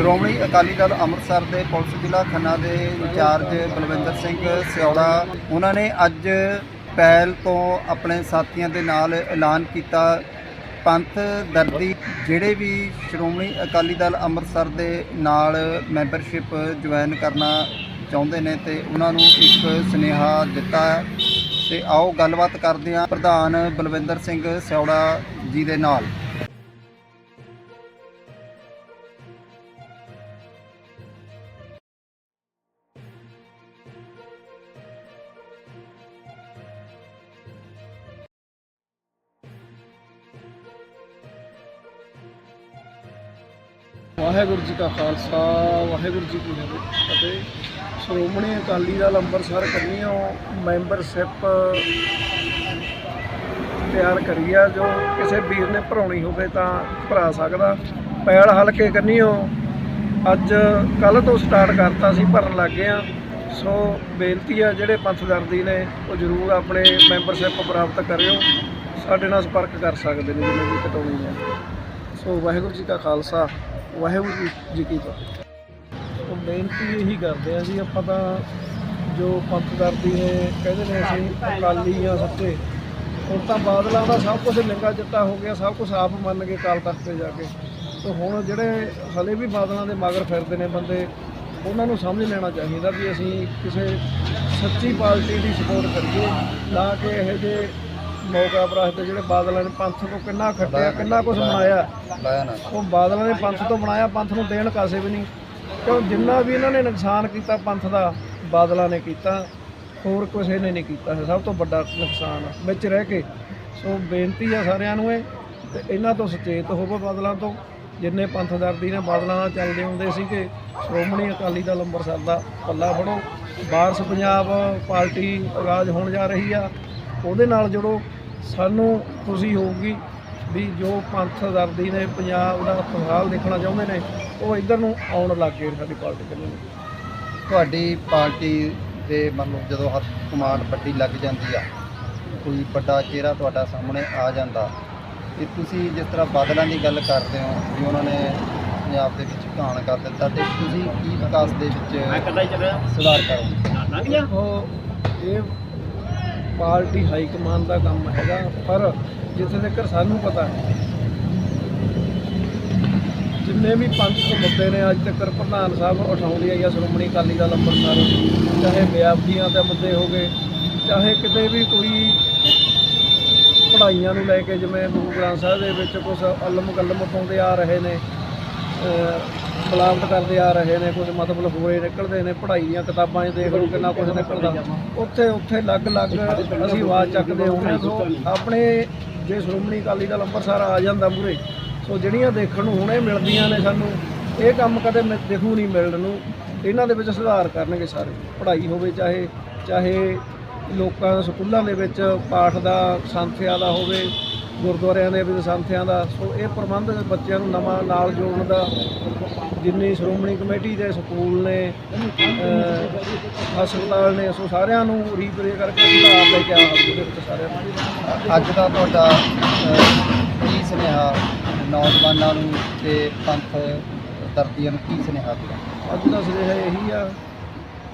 ਸ਼੍ਰੋਮਣੀ ਅਕਾਲੀ ਦਲ ਅੰਮ੍ਰਿਤਸਰ ਦੇ ਪੁਲਿਸ ਜ਼ਿਲ੍ਹਾ ਖੰਨਾ ਦੇ ਇੰਚਾਰਜ ਬਲਵਿੰਦਰ ਸਿੰਘ ਸਿਉੜਾ ਉਹਨਾਂ ਨੇ ਅੱਜ ਪਹਿਲ ਤੋਂ ਆਪਣੇ ਸਾਥੀਆਂ ਦੇ ਨਾਲ ਐਲਾਨ ਕੀਤਾ। ਪੰਥ ਦਰਦੀ ਜਿਹੜੇ ਵੀ ਸ਼੍ਰੋਮਣੀ ਅਕਾਲੀ ਦਲ ਅੰਮ੍ਰਿਤਸਰ ਦੇ ਨਾਲ ਮੈਂਬਰਸ਼ਿਪ ਜੁਆਇਨ ਕਰਨਾ ਚਾਹੁੰਦੇ ਨੇ ਤੇ ਉਹਨਾਂ ਨੂੰ ਇੱਕ ਸੁਨੇਹਾ ਦਿੱਤਾ ਹੈ। ਤੇ ਆਓ ਗੱਲਬਾਤ ਕਰਦੇ ਹਾਂ ਪ੍ਰਧਾਨ ਬਲਵਿੰਦਰ ਸਿੰਘ ਸਿਉੜਾ ਜੀ ਦੇ ਨਾਲ। ਵਾਹਿਗੁਰੂ ਜੀ ਕਾ ਖਾਲਸਾ, ਵਾਹਿਗੁਰੂ ਜੀ ਕੀ ਫਤਿਹ। ਅਤੇ ਸ਼੍ਰੋਮਣੀ ਅਕਾਲੀ ਦਲ ਅੰਮ੍ਰਿਤਸਰ ਕੰਨੀਓ ਮੈਂਬਰਸ਼ਿਪ ਤਿਆਰ ਕਰੀ ਆ। ਜੋ ਕਿਸੇ ਵੀਰ ਨੇ ਭਰਾਉਣੀ ਹੋਵੇ ਤਾਂ ਭਰਾ ਸਕਦਾ। ਪੈਲ ਹਲਕੇ ਕੰਨੀਓ, ਅੱਜ ਕੱਲ ਤੋਂ ਸਟਾਰਟ ਕਰਤਾ ਸੀ, ਭਰਨ ਲੱਗੇ ਆ। ਸੋ ਬੇਨਤੀ ਆ, ਜਿਹੜੇ ਪੰਥਦਰਦੀ ਨੇ, ਉਹ ਜ਼ਰੂਰ ਆਪਣੇ ਮੈਂਬਰਸ਼ਿਪ ਪ੍ਰਾਪਤ ਕਰਿਓ। ਸਾਡੇ ਨਾਲ ਸੰਪਰਕ ਕਰ ਸਕਦੇ ਨੇ ਜਿਹਨੇ ਵੀ ਕਟਾਉਣੀ ਹੈ ਸੋ ਵਾਹਿਗੁਰੂ ਜੀ ਕਾ ਖਾਲਸਾ, ਵਾਹਿਗੁਰੂ ਜੀ- ਕੀ ਫਤਿਹ। ਸੋ ਬੇਨਤੀ ਇਹੀ ਕਰਦੇ ਆ ਜੀ, ਆਪਾਂ ਤਾਂ ਜੋ ਪੰਥਦਰਦੀ ਨੇ ਕਹਿੰਦੇ ਨੇ ਅਸੀਂ ਅਕਾਲੀ ਆ ਸੱਚੇ। ਹੁਣ ਤਾਂ ਬਾਦਲਾਂ ਦਾ ਸਭ ਕੁਝ ਲਿੰਗਾ ਚਿੱਟਾ ਹੋ ਗਿਆ, ਸਭ ਕੁਝ ਆਪ ਮੰਨ ਕੇ ਕਾਲ ਤਖਤ ਤੇ ਜਾ ਕੇ। ਸੋ ਹੁਣ ਜਿਹੜੇ ਹਲੇ ਵੀ ਬਾਦਲਾਂ ਦੇ ਮਗਰ ਫਿਰਦੇ ਨੇ ਬੰਦੇ, ਉਹਨਾਂ ਨੂੰ ਸਮਝ ਲੈਣਾ ਚਾਹੀਦਾ ਵੀ ਅਸੀਂ ਕਿਸੇ ਸੱਚੀ ਪਾਰਟੀ ਦੀ ਸਪੋਰਟ ਕਰੀਏ ਨਾ ਕਿ ਇਹ ਜੇ ਮੌਕਾ ਪ੍ਰਸਤ ਜਿਹੜੇ ਬਾਦਲਾਂ ਨੇ ਪੰਥ ਤੋਂ ਕਿੰਨਾ ਖੱਟਿਆ, ਕਿੰਨਾ ਕੁਝ ਬਣਾਇਆ। ਲਾਇਆ ਨਾ ਉਹ ਬਾਦਲਾਂ ਨੇ ਪੰਥ ਤੋਂ ਬਣਾਇਆ, ਪੰਥ ਨੂੰ ਦੇਣ ਕਾਸੇ ਵੀ ਨਹੀਂ। ਕਿਉਂ? ਜਿੰਨਾ ਵੀ ਇਹਨਾਂ ਨੇ ਨੁਕਸਾਨ ਕੀਤਾ ਪੰਥ ਦਾ, ਬਾਦਲਾਂ ਨੇ ਕੀਤਾ, ਹੋਰ ਕਿਸੇ ਨੇ ਨਹੀਂ ਕੀਤਾ। ਸਭ ਤੋਂ ਵੱਡਾ ਨੁਕਸਾਨ ਵਿੱਚ ਰਹਿ ਕੇ। ਸੋ ਬੇਨਤੀ ਆ ਸਾਰਿਆਂ ਨੂੰ ਇਹ, ਤੇ ਇਹਨਾਂ ਤੋਂ ਸੁਚੇਤ ਹੋਵੋ ਬਾਦਲਾਂ ਤੋਂ। ਜਿੰਨੇ ਪੰਥ ਦਰਦੀ ਨੇ, ਬਾਦਲਾਂ ਨਾਲ ਚੱਲਦੇ ਹੁੰਦੇ ਸੀਗੇ। ਸ਼੍ਰੋਮਣੀ ਅਕਾਲੀ ਦਲ ਅੰਮ੍ਰਿਤਸਰ ਦਾ ਪੱਲਾ ਫੜੋ। ਵਾਰਸ ਪੰਜਾਬ ਪਾਰਟੀ ਰਾਜ ਹੋਣ ਜਾ ਰਹੀ ਆ। ਉਹਦੇ ਨਾਲ ਜੁੜੋ ਸਾਨੂੰ ਖੁਸ਼ੀ ਹੋਊਗੀ ਵੀ ਜੋ ਪੰਥ ਦਰਦੀ ਨੇ ਪੰਜਾਬ ਦਾ ਖੁਸ਼ਹਾਲ ਦੇਖਣਾ ਚਾਹੁੰਦੇ ਨੇ ਉਹ ਇੱਧਰ ਨੂੰ ਆਉਣ ਲੱਗ ਗਏ ਸਾਡੀ ਪਾਰਟੀ ਕੰਨੀ ਤੁਹਾਡੀ ਪਾਰਟੀ ਦੇ ਮਤਲਬ ਜਦੋਂ ਹੱਥ ਕਮਾਂਡ ਵੱਡੀ ਲੱਗ ਜਾਂਦੀ ਆ ਕੋਈ ਵੱਡਾ ਚਿਹਰਾ ਤੁਹਾਡਾ ਸਾਹਮਣੇ ਆ ਜਾਂਦਾ ਤੇ ਤੁਸੀਂ ਜਿਸ ਤਰ੍ਹਾਂ ਬਾਦਲਾਂ ਦੀ ਗੱਲ ਕਰਦੇ ਹੋ ਵੀ ਉਹਨਾਂ ਨੇ ਪੰਜਾਬ ਦੇ ਵਿੱਚ ਘਾਣ ਕਰ ਦਿੱਤਾ ਤੇ ਤੁਸੀਂ ਕੀ ਵਿਕਾਸ ਦੇ ਵਿੱਚ ਸੁਧਾਰ ਕਰੋਗੇ ਉਹ ਇਹ ਪਾਰਟੀ ਹਾਈ ਕਮਾਂਡ ਦਾ ਕੰਮ ਹੈਗਾ, ਪਰ ਜਿੱਥੇ ਤੱਕ ਸਾਨੂੰ ਪਤਾ ਹੈ, ਜਿੰਨੇ ਵੀ ਪੰਜ ਸੌ ਮੁੱਦੇ ਨੇ ਅੱਜ ਤੱਕ ਪ੍ਰਧਾਨ ਸਾਹਿਬ ਉਠਾਉਂਦੇ ਆਈ ਆ ਸ਼੍ਰੋਮਣੀ ਅਕਾਲੀ ਦਲ ਅੰਮ੍ਰਿਤਸਰ, ਚਾਹੇ ਵਿਆਪਤੀਆਂ ਦੇ ਮੁੱਦੇ ਹੋ ਗਏ, ਚਾਹੇ ਕਿਤੇ ਵੀ ਕੋਈ ਪੜ੍ਹਾਈਆਂ ਨੂੰ ਲੈ ਕੇ ਜਿਵੇਂ ਗੁਰੂ ਗ੍ਰੰਥ ਸਾਹਿਬ ਦੇ ਵਿੱਚ ਕੁਝ ਅਲਮ ਕਲਮ ਪਾਉਂਦੇ ਆ ਰਹੇ ਨੇ ਮਿਲਾਵਟ ਕਰਦੇ ਆ ਰਹੇ ਨੇ, ਕੁਝ ਮਤਲਬ ਹੋਏ, ਨਿਕਲਦੇ ਨੇ, ਪੜ੍ਹਾਈ ਦੀਆਂ ਕਿਤਾਬਾਂ 'ਚ ਦੇਖ ਲਓ ਕਿੰਨਾ ਕੁਝ ਨਿਕਲਦਾ। ਉੱਥੇ ਉੱਥੇ ਅਲੱਗ-ਅਲੱਗ ਅਸੀਂ ਆਵਾਜ਼ ਚੱਕਦੇ ਹੁੰਦੇ ਸੋ ਆਪਣੇ ਜੇ ਸ਼੍ਰੋਮਣੀ ਅਕਾਲੀ ਦਲ ਅੰਮ੍ਰਿਤਸਰ ਆ ਜਾਂਦਾ ਮੂਰੇ ਸੋ ਜਿਹੜੀਆਂ ਦੇਖਣ ਨੂੰ ਹੁਣੇ ਮਿਲਦੀਆਂ ਨੇ ਸਾਨੂੰ, ਇਹ ਕੰਮ ਕਦੇ ਮਿ- ਨਹੀਂ ਮਿਲਣ ਨੂੰ। ਇਹਨਾਂ ਦੇ ਵਿੱਚ ਸੁਧਾਰ ਕਰਨਗੇ ਸਾਰੇ। ਪੜ੍ਹਾਈ ਹੋਵੇ ਚਾਹੇ ਚਾਹੇ ਲੋਕਾਂ ਦੇ ਸਕੂਲਾਂ ਦੇ ਵਿੱਚ ਪਾਠ ਦਾ, ਸੰਥਿਆ ਦਾ ਹੋਵੇ ਗੁਰਦੁਆਰਿਆਂ ਦੇ ਵਿੱਚ ਸੰਥਿਆਂ ਦਾ। ਸੋ ਇਹ ਪ੍ਰਬੰਧ ਬੱਚਿਆਂ ਨੂੰ ਨਵਾਂ ਨਾਲ ਜੋੜਨ ਦਾ ਜਿੰਨੀ ਸ਼੍ਰੋਮਣੀ ਕਮੇਟੀ ਦੇ ਸਕੂਲ ਨੇ ਹਸਪਤਾਲ ਨੇ, ਸੋ ਸਾਰਿਆਂ ਨੂੰ ਰੀਪਰੇ ਕਰਕੇ ਸੁਧਾਰ ਲੈ ਕੇ ਆਉਣਾ ਉਹਦੇ ਵਿੱਚ ਸਾਰਿਆਂ ਨੂੰ। ਅੱਜ ਦਾ ਤੁਹਾਡਾ ਕੀ ਸੁਨੇਹਾ ਨੌਜਵਾਨਾਂ ਨੂੰ ਤੇ ਪੰਥ ਦਰਦੀਆਂ ਨੂੰ ਕੀ ਸੁਨੇਹਾ ਅੱਜ ਦਾ ਸੁਨੇਹਾ ਇਹੀ ਆ,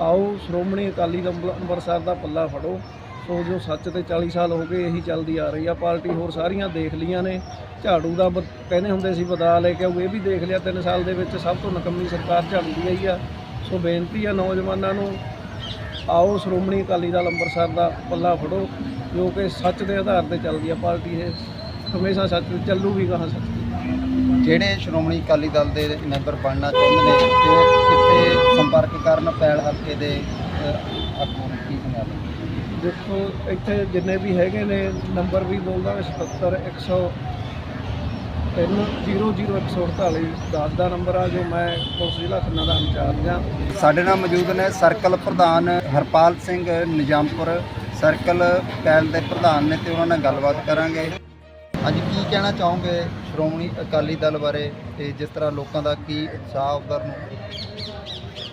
ਆਓ ਸ਼੍ਰੋਮਣੀ ਅਕਾਲੀ ਦਲ ਅੰਮ੍ਰਿਤਸਰ ਦਾ ਪੱਲਾ ਫੜੋ। ਸੋ ਜੋ ਸੱਚ ਤੇ 40 ਸਾਲ ਹੋ ਗਏ ਇਹੀ ਚੱਲਦੀ ਆ ਰਹੀ ਆ। ਪਾਰਟੀ ਹੋਰ ਸਾਰੀਆਂ ਦੇਖ ਲੀਆਂ ਨੇ। ਝਾੜੂ ਦਾ ਬ- ਕਹਿੰਦੇ ਹੁੰਦੇ ਸੀ ਬਦਲਾ ਲੈ ਕੇ ਆਊ, ਇਹ ਵੀ ਦੇਖ ਲਿਆ 3 ਸਾਲ ਦੇ ਵਿੱਚ ਸਭ ਤੋਂ ਨਕੰਮੀ ਸਰਕਾਰ ਝਾੜੂ ਦੀ ਆਈ ਆ। ਸੋ ਬੇਨਤੀ ਆ ਨੌਜਵਾਨਾਂ ਨੂੰ, ਆਓ ਸ਼੍ਰੋਮਣੀ ਅਕਾਲੀ ਦਲ ਅੰਮ੍ਰਿਤਸਰ ਦਾ ਪੱਲਾ ਫੜੋ, ਜੋ ਕਿ ਸੱਚ ਦੇ ਆਧਾਰ ਤੇ ਚੱਲਦੀ ਆ ਪਾਰਟੀ ਇਹ। ਹਮੇਸ਼ਾ ਸੱਚ ਚੱਲੂਗੀ ਕਹਾਂ ਸੱਚ ਜਿਹੜੇ ਸ਼੍ਰੋਮਣੀ ਅਕਾਲੀ ਦਲ ਦੇ ਮੈਂਬਰ ਬਣਨਾ ਚਾਹੁੰਦੇ ਨੇ, ਤੇ ਕਿੱਥੇ ਸੰਪਰਕ ਕਰਨ ਪੈਲ ਹਲਕੇ ਦੇ ਆਗੂ ਕੀ ਸੁਨੇਹਾ ਦੇਖੋ ਇੱਥੇ ਜਿੰਨੇ ਵੀ ਹੈਗੇ ਨੇ ਨੰਬਰ ਵੀ ਬੋਲਦਾ 77 100 300 10 ਦਾ ਨੰਬਰ ਆ ਜੋ ਮੈਂ ਪੁਲਿਸ ਜ਼ਿਲ੍ਹਾ ਖੰਨਾ ਦਾ ਇੰਚਾਰਜ ਆ ਸਾਡੇ ਨਾਲ ਮੌਜੂਦ ਨੇ ਸਰਕਲ ਪ੍ਰਧਾਨ ਹਰਪਾਲ ਸਿੰਘ ਨਿਜ਼ਾਮਪੁਰ। ਸਰਕਲ ਪੈਲ ਦੇ ਪ੍ਰਧਾਨ ਨੇ ਤੇ ਉਹਨਾਂ ਨਾਲ ਗੱਲਬਾਤ ਕਰਾਂਗੇ। ਅੱਜ ਕੀ ਕਹਿਣਾ ਚਾਹੋਗੇ ਸ਼੍ਰੋਮਣੀ ਅਕਾਲੀ ਦਲ ਬਾਰੇ ਤੇ ਜਿਸ ਤਰ੍ਹਾਂ ਲੋਕਾਂ ਦਾ ਕੀ ਉਤਸ਼ਾਹ ਉਧਰ ਨੂੰ?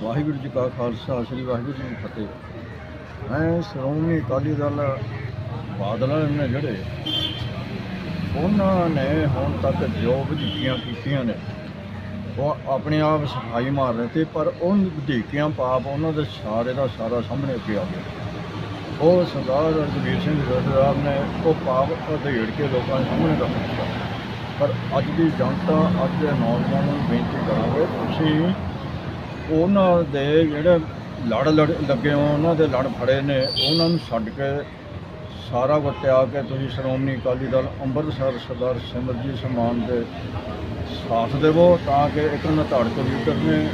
ਵਾਹਿਗੁਰੂ ਜੀ ਕਾ ਖਾਲਸਾ ਸ੍ਰੀ ਵਾਹਿਗੁਰੂ ਜੀ ਕੀ ਫਤਿਹ। ਮੈਂ ਸ਼੍ਰੋਮਣੀ ਅਕਾਲੀ ਦਲ ਬਾਦਲਾਂ ਨੇ ਜਿਹੜੇ ਉਹਨਾਂ ਨੇ ਹੁਣ ਤੱਕ ਜੋ ਵਧੀਕੀਆਂ ਕੀਤੀਆਂ ਨੇ, ਉਹ ਆਪਣੇ ਆਪ ਸਫ਼ਾਈ ਮਾਰ ਰਹੇ ਤੇ ਪਰ ਉਹ ਵਧੀਕੀਆਂ ਪਾਪ ਉਹਨਾਂ ਦੇ ਸਾਰੇ ਦਾ ਸਾਰਾ ਸਾਹਮਣੇ ਅੱਗੇ ਆ ਗਿਆ ਉਹ ਸਰਦਾਰ ਰਣਜੀਤ ਸਿੰਘ ਜੋਧਰਾਮ ਨੇ ਉਹ ਪਾਪ ਅਧੇੜ ਕੇ ਲੋਕਾਂ ਦੇ ਸਾਹਮਣੇ ਰੱਖ ਦਿੱਤਾ। ਪਰ ਅੱਜ ਦੀ ਜਨਤਾ, ਅੱਜ ਦੇ ਨੌਜਵਾਨਾਂ ਨੂੰ ਬੇਨਤੀ ਕਰਾਂਗੇ, ਤੁਸੀਂ ਉਹਨਾਂ ਦੇ ਜਿਹੜੇ ਲੜ ਲੜ ਲੱਗੇ ਹੋ ਉਹਨਾਂ ਦੇ ਲੜ ਫੜੇ ਨੇ। ਉਹਨਾਂ ਨੂੰ ਛੱਡ ਕੇ ਸਾਰਾ ਵਟਿਆ ਕੇ ਤੁਸੀਂ ਸ਼੍ਰੋਮਣੀ ਅਕਾਲੀ ਦਲ ਅੰਮ੍ਰਿਤਸਰ ਸਰਦਾਰ ਸਿਮਰਜੀਤ ਸਮਾਨ ਦੇ ਸਾਥ ਦੇਵੋ ਤਾਂ ਕਿ ਇੱਕ ਨਤਾੜਕ ਲੀਡਰ ਨੇ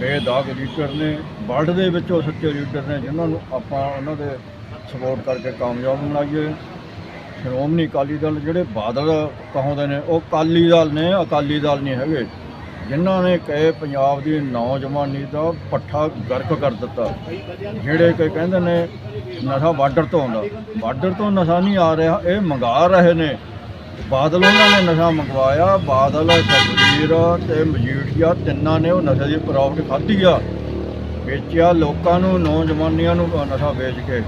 ਬੇਦਾਗ ਲੀਡਰ ਨੇ ਵਰਲਡ ਦੇ ਵਿੱਚੋਂ ਸੱਚੇ ਲੀਡਰ ਨੇ ਜਿਨ੍ਹਾਂ ਨੂੰ ਆਪਾਂ ਉਹਨਾਂ ਦੇ ਸਪੋਰਟ ਕਰਕੇ ਕਾਮਯਾਬ ਬਣਾਈਏ ਸ਼੍ਰੋਮਣੀ ਅਕਾਲੀ ਦਲ ਜਿਹੜੇ ਬਾਦਲ ਕਹਾਉਂਦੇ ਨੇ, ਉਹ ਅਕਾਲੀ ਦਲ ਨੇ, ਅਕਾਲੀ ਦਲ ਨਹੀਂ ਹੈਗੇ। ਜਿਨ੍ਹਾਂ ਨੇ ਕਹੇ ਪੰਜਾਬ ਦੀ ਨੌਜਵਾਨੀ ਦਾ ਪੱਠਾ ਗਰਕ ਕਰ ਦਿੱਤਾ। ਜਿਹੜੇ ਕਿ ਕਹਿੰਦੇ ਨੇ ਨਸ਼ਾ ਬਾਰਡਰ ਤੋਂ ਆਉਂਦਾ। ਬਾਰਡਰ ਤੋਂ ਨਸ਼ਾ ਨਹੀਂ ਆ ਰਿਹਾ, ਇਹ ਮੰਗਾ ਰਹੇ ਨੇ। ਬਾਦਲ ਉਹਨਾਂ ਨੇ ਨਸ਼ਾ ਮੰਗਵਾਇਆ। ਬਾਦਲ ਸ਼ਬੀਰ ਤੇ ਮਜੀਠੀਆ ਤਿੰਨਾਂ ਨੇ ਉਹ ਨਸ਼ੇ ਦੀ ਪ੍ਰਾਪਰਟੀ ਖਾਧੀ ਆ। ਵੇਚਿਆ ਲੋਕਾਂ ਨੂੰ, ਨੌਜਵਾਨੀਆਂ ਨੂੰ ਨਸ਼ਾ ਵੇਚ ਕੇ।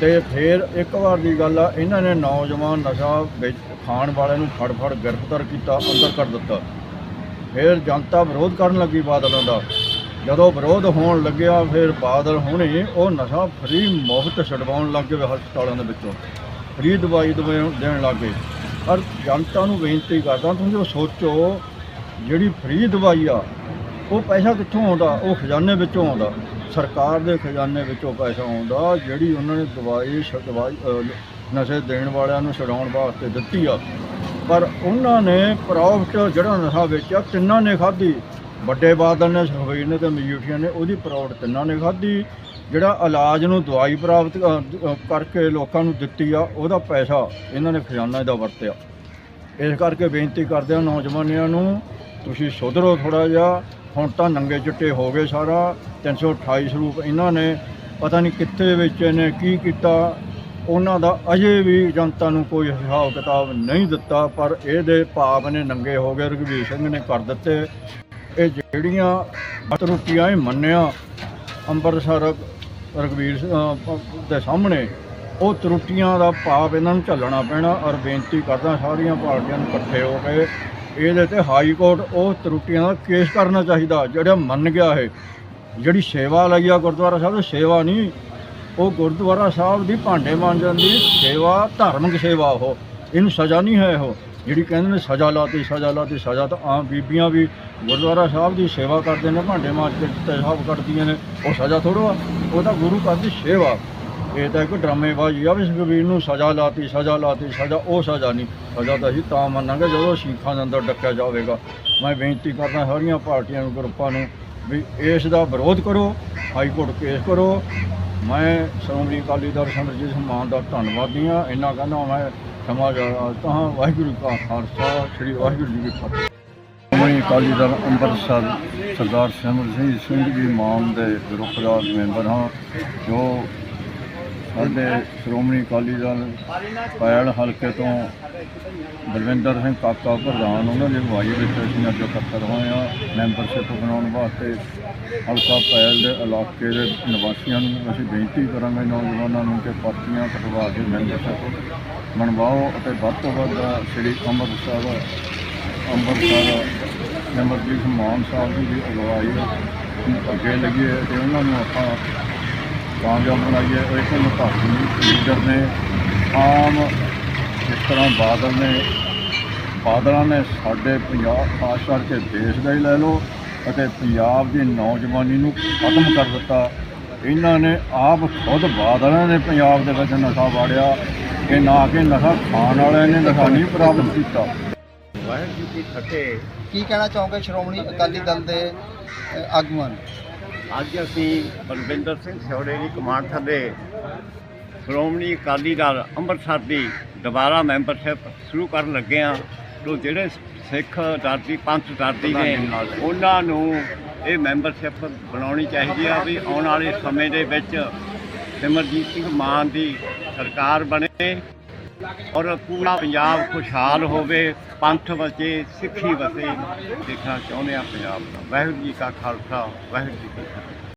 ਤੇ ਫਿਰ ਇੱਕ ਵਾਰ ਦੀ ਗੱਲ ਆ, ਇਹਨਾਂ ਨੇ ਨੌਜਵਾਨ ਨਸ਼ਾ ਵੇਚ ਖਾਣ ਵਾਲੇ ਨੂੰ ਫੜ ਫੜ ਗ੍ਰਿਫਤਾਰ ਕੀਤਾ, ਅੰਦਰ ਕਰ ਦਿੱਤਾ। ਫਿਰ ਜਨਤਾ ਵਿਰੋਧ ਕਰਨ ਲੱਗੀ ਬਾਦਲਾਂ ਦਾ। ਜਦੋਂ ਵਿਰੋਧ ਹੋਣ ਲੱਗਿਆ, ਫਿਰ ਬਾਦਲ ਹੁਣੇ ਉਹ ਨਸ਼ਾ ਫਰੀ ਮੁਫਤ ਛਡਵਾਉਣ ਲੱਗ ਗਏ ਹਸਪਤਾਲਾਂ ਦੇ ਵਿੱਚੋਂ। ਫਰੀ ਦਵਾਈ ਦਵਾਈ ਦੇਣ ਲੱਗ ਗਏ। ਪਰ ਜਨਤਾ ਨੂੰ ਬੇਨਤੀ ਕਰਦਾ ਤੁਸੀਂ ਉਹ ਸੋਚੋ, ਜਿਹੜੀ ਫਰੀ ਦਵਾਈ ਆ, ਉਹ ਪੈਸਾ ਕਿੱਥੋਂ ਆਉਂਦਾ? ਉਹ ਖਜ਼ਾਨੇ ਵਿੱਚੋਂ ਆਉਂਦਾ। ਸਰਕਾਰ ਦੇ ਖਜ਼ਾਨੇ ਵਿੱਚੋਂ ਪੈਸਾ ਆਉਂਦਾ, ਜਿਹੜੀ ਉਹਨਾਂ ਨੇ ਦਵਾਈ ਸ਼ ਦਵਾਈ ਨਸ਼ੇ ਦੇਣ ਵਾਲਿਆਂ ਨੂੰ ਛਡਾਉਣ ਵਾਸਤੇ ਦਿੱਤੀ ਆ। ਪਰ ਉਹਨਾਂ ਨੇ ਪ੍ਰੋਫਿਟ ਜਿਹੜਾ ਨਸ਼ਾ ਵੇਚਿਆ, ਤਿੰਨਾਂ ਨੇ ਖਾਧੀ। ਵੱਡੇ ਬਾਦਲ ਨੇ, ਸੁਖਬੀਰ ਨੇ ਤੇ ਮਜੀਠੀਆ ਨੇ, ਉਹਦੀ ਪ੍ਰੋਫਿਟ ਤਿੰਨਾਂ ਨੇ ਖਾਧੀ। ਜਿਹੜਾ ਇਲਾਜ ਨੂੰ ਦਵਾਈ ਪ੍ਰਾਪਤ ਕਰਕੇ ਲੋਕਾਂ ਨੂੰ ਦਿੱਤੀ ਆ, ਉਹਦਾ ਪੈਸਾ ਇਹਨਾਂ ਨੇ ਖਜ਼ਾਨਾ ਦਾ ਵਰਤਿਆ। ਇਸ ਕਰਕੇ ਬੇਨਤੀ ਕਰਦੇ ਹਾਂ ਨੌਜਵਾਨਾਂ ਨੂੰ, ਤੁਸੀਂ ਸੁਧਰੋ ਥੋੜਾ ਜਿਹਾ। ਹੁਣ ਤਾਂ ਨੰਗੇ ਚਿੱਟੇ ਹੋ ਗਏ ਸਾਰਾ 328 ਸਰੂਪ ਇਹਨਾਂ ਨੇ, ਪਤਾ ਨਹੀਂ ਕਿੱਥੇ ਵੇਚੇ ਨੇ ਕੀ ਕੀਤਾ। ਉਹਨਾਂ ਦਾ ਅਜੇ ਵੀ ਜਨਤਾ ਨੂੰ ਕੋਈ ਹਿਸਾਬ ਕਿਤਾਬ ਨਹੀਂ ਦਿੱਤਾ ਪਰ ਇਹਦੇ ਪਾਪ ਨੇ ਨੰਗੇ ਹੋ ਗਏ ਰਘਵੀਰ ਸਿੰਘ ਨੇ ਕਰ ਦਿੱਤੇ। ਇਹ ਜਿਹੜੀਆਂ ਬਤਰੂਟੀਆਂ ਇਹ ਮੰਨਿਆ ਅੰਮ੍ਰਿਤਸਰ ਰਘਵੀਰ ਸਿੰਘ, ਦੇ ਸਾਹਮਣੇ ਉਹ ਤਰੁੱਟੀਆਂ ਦਾ ਪਾਪ ਇਹਨਾਂ ਨੂੰ ਝੱਲਣਾ ਪੈਣਾ ਔਰ ਬੇਨਤੀ ਕਰਦਾ ਸਾਰੀਆਂ ਪਾਰਟੀਆਂ ਨੂੰ ਇਕੱਠੇ ਹੋ ਕੇ ਇਹਦੇ ਤੇ ਹਾਈ ਕੋਰਟ ਉਹ ਤਰੁੱਟੀਆਂ ਦਾ ਕੇਸ ਕਰਨਾ ਚਾਹੀਦਾ ਜਿਹੜਾ ਮੰਨ ਗਿਆ ਹੈ ਜਿਹੜੀ ਸੇਵਾ ਲਈ ਆ ਗੁਰਦੁਆਰਾ ਸਾਹਿਬ ਸੇਵਾ ਨਹੀਂ ਉਹ ਗੁਰਦੁਆਰਾ ਸਾਹਿਬ ਦੀ ਭਾਂਡੇ ਮਾਂਜਣ ਦੀ ਸੇਵਾ, ਧਾਰਮਿਕ ਸੇਵਾ ਉਹ। ਇਹਨੂੰ ਸਜ਼ਾ ਨਹੀਂ ਹੈ ਉਹ। ਜਿਹੜੀ ਕਹਿੰਦੇ ਨੇ ਸਜ਼ਾ ਲਾਤੀ ਸਜ਼ਾ ਲਾਤੀ, ਸਜ਼ਾ ਤਾਂ ਆਮ ਬੀਬੀਆਂ ਵੀ ਗੁਰਦੁਆਰਾ ਸਾਹਿਬ ਦੀ ਸੇਵਾ ਕਰਦੇ ਨੇ, ਭਾਂਡੇ ਮਾਂਜ ਕੇ ਤੇਜ਼ਾਬ ਕੱਢਦੀਆਂ ਨੇ। ਉਹ ਸਜ਼ਾ ਥੋੜ੍ਹਾ ਵਾ। ਉਹ ਤਾਂ ਗੁਰੂ ਘਰ ਦੀ ਸੇਵਾ। ਇਹ ਤਾਂ ਇੱਕ ਡਰਾਮੇਬਾਜ਼ੀ ਆ ਵੀ ਸੁਖਬੀਰ ਨੂੰ ਸਜ਼ਾ ਲਾਤੀ ਸਜ਼ਾ ਲਾਤੀ, ਸਜ਼ਾ, ਉਹ ਸਜ਼ਾ ਨਹੀਂ। ਸਜ਼ਾ ਤਾਂ ਅਸੀਂ ਤਾਂ ਮੰਨਾਂਗੇ ਜਦੋਂ ਸ਼ੀਖਾਂ ਦੇ ਅੰਦਰ ਡੱਕਿਆ ਜਾਵੇਗਾ। ਮੈਂ ਬੇਨਤੀ ਕਰਦਾ ਸਾਰੀਆਂ ਪਾਰਟੀਆਂ ਨੂੰ, ਗਰੁੱਪਾਂ ਨੂੰ ਵੀ ਇਸ ਦਾ ਵਿਰੋਧ ਕਰੋ, ਹਾਈ ਕੋਰਟ ਕੇਸ ਕਰੋ। ਮੈਂ ਸ਼੍ਰੋਮਣੀ ਅਕਾਲੀ ਦਲ ਸਿਮਰਜੀਤ ਸਿੰਘ ਮਾਨ ਦਾ ਧੰਨਵਾਦੀ ਹਾਂ। ਇੰਨਾ ਕਹਿੰਦਾ ਮੈਂ ਸਮਾਜ ਤਾਂ ਵਾਹਿਗੁਰੂ ਕਾ ਖਾਲਸਾ, ਸ੍ਰੀ ਵਾਹਿਗੁਰੂ ਜੀ ਕੀ ਫਤਿਹ। ਸ਼੍ਰੋਮਣੀ ਅਕਾਲੀ ਦਲ ਅੰਮ੍ਰਿਤਸਰ ਸਰਦਾਰ ਸਿਮਰਜੀਤ ਸਿੰਘ ਜੀ ਮਾਨ ਦੇ ਗਰੁੱਪ ਦਾ ਮੈਂਬਰ ਹਾਂ, ਜੋ ਸਾਡੇ ਸ਼੍ਰੋਮਣੀ ਅਕਾਲੀ ਦਲ ਪੈਲ ਹਲਕੇ ਤੋਂ ਬਲਵਿੰਦਰ ਸਿੰਘ ਕਾਕਾ ਪ੍ਰਧਾਨ, ਉਹਨਾਂ ਦੀ ਅਗਵਾਈ ਵਿੱਚ ਅਸੀਂ ਅੱਜ ਇਕੱਤਰ ਹੋਏ ਹਾਂ। ਮੈਂਬਰਸ਼ਿਪ ਬਣਾਉਣ ਵਾਸਤੇ ਹਲਕਾ ਪੈਲ ਦੇ ਇਲਾਕੇ ਦੇ ਨਿਵਾਸੀਆਂ ਨੂੰ ਅਸੀਂ ਬੇਨਤੀ ਕਰਾਂਗੇ, ਨੌਜਵਾਨਾਂ ਨੂੰ ਕਿ ਪਰਚੀਆਂ ਕਟਵਾ ਕੇ ਮੈਂਬਰਸ਼ਿਪ ਬਣਵਾਓ ਅਤੇ ਵੱਧ ਤੋਂ ਵੱਧ ਸ੍ਰੀ ਅੰਮ੍ਰਿਤਸਰ ਅੰਮ੍ਰਿਤਸਰ ਸਿਮਰਜੀਤ ਮਾਨ ਸਾਹਿਬ ਜੀ ਦੀ ਅਗਵਾਈ ਅੱਗੇ ਲੱਗੀਏ ਤੇ ਉਹਨਾਂ ਨੂੰ ਆਪਾਂ ਕਾਮਯਾਬ ਬਣਾਈਏ ਉਹ ਇੱਕ ਮਹੱਤਵਪੂਰਨ ਲੀਡਰ ਨੇ ਆਮ ਜਿਸ ਤਰ੍ਹਾਂ ਬਾਦਲ ਨੇ ਬਾਦਲਾਂ ਨੇ ਸਾਡੇ ਪੰਜਾਬ ਖਾਸ ਕਰਕੇ ਦੇਸ਼ ਦਾ ਹੀ ਲੈ ਲਓ ਅਤੇ ਪੰਜਾਬ ਦੀ ਨੌਜਵਾਨੀ ਨੂੰ ਖਤਮ ਕਰ ਦਿੱਤਾ। ਇਹਨਾਂ ਨੇ ਆਪ ਖੁਦ ਬਾਦਲਾਂ ਨੇ ਪੰਜਾਬ ਦੇ ਵਿੱਚ ਨਸ਼ਾ ਵਾੜਿਆ। ਇਹ ਨਾ ਕਿ ਨਸ਼ਾ ਖਾਣ ਵਾਲਿਆਂ ਨੇ ਨਸ਼ਾ ਨਹੀਂ ਪ੍ਰਾਪਤ ਕੀਤਾ। ਵਾਹਿਗੁਰੂ ਜੀ ਕੀ ਫਤਿਹ। ਕੀ ਕਹਿਣਾ ਚਾਹੋਗੇ ਸ਼੍ਰੋਮਣੀ ਅਕਾਲੀ ਦਲ ਦੇ ਆਗੂਆਂ ਨੂੰ? ਅੱਜ ਅਸੀਂ ਬਲਵਿੰਦਰ ਸਿੰਘ ਸਿਉੜੇ ਦੀ ਕਮਾਂਡ ਥੱਲੇ ਸ਼੍ਰੋਮਣੀ ਅਕਾਲੀ ਦਲ ਅੰਮ੍ਰਿਤਸਰ ਦੀ ਦੁਬਾਰਾ ਮੈਂਬਰਸ਼ਿਪ ਸ਼ੁਰੂ ਕਰਨ ਲੱਗੇ ਹਾਂ। ਤੋਂ ਜਿਹੜੇ ਸਿੱਖ ਦਾਦੀ, ਪੰਥ ਦਾਦੀ ਨੇ ਉਹਨਾਂ ਨੂੰ ਇਹ ਮੈਂਬਰਸ਼ਿਪ ਬਣਾਉਣੀ ਚਾਹੀਦੀ ਆ ਵੀ ਆਉਣ ਵਾਲੇ ਸਮੇਂ ਦੇ ਵਿੱਚ ਸਿਮਰਜੀਤ ਸਿੰਘ ਮਾਨ ਦੀ ਸਰਕਾਰ ਬਣੇ। ਔਰ ਪੂਰਾ ਪੰਜਾਬ ਖੁਸ਼ਹਾਲ ਹੋਵੇ, ਪੰਥ ਬਚੇ ਸਿੱਖੀ ਵਸੇ ਦੇਖਣਾ ਚਾਹੁੰਦੇ ਆ ਪੰਜਾਬ ਦਾ। ਵਾਹਿਗੁਰੂ ਜੀ ਕਾ ਖਾਲਸਾ, ਵਾਹਿਗੁਰੂ ਜੀ ਕੀ ਫਤਿਹ।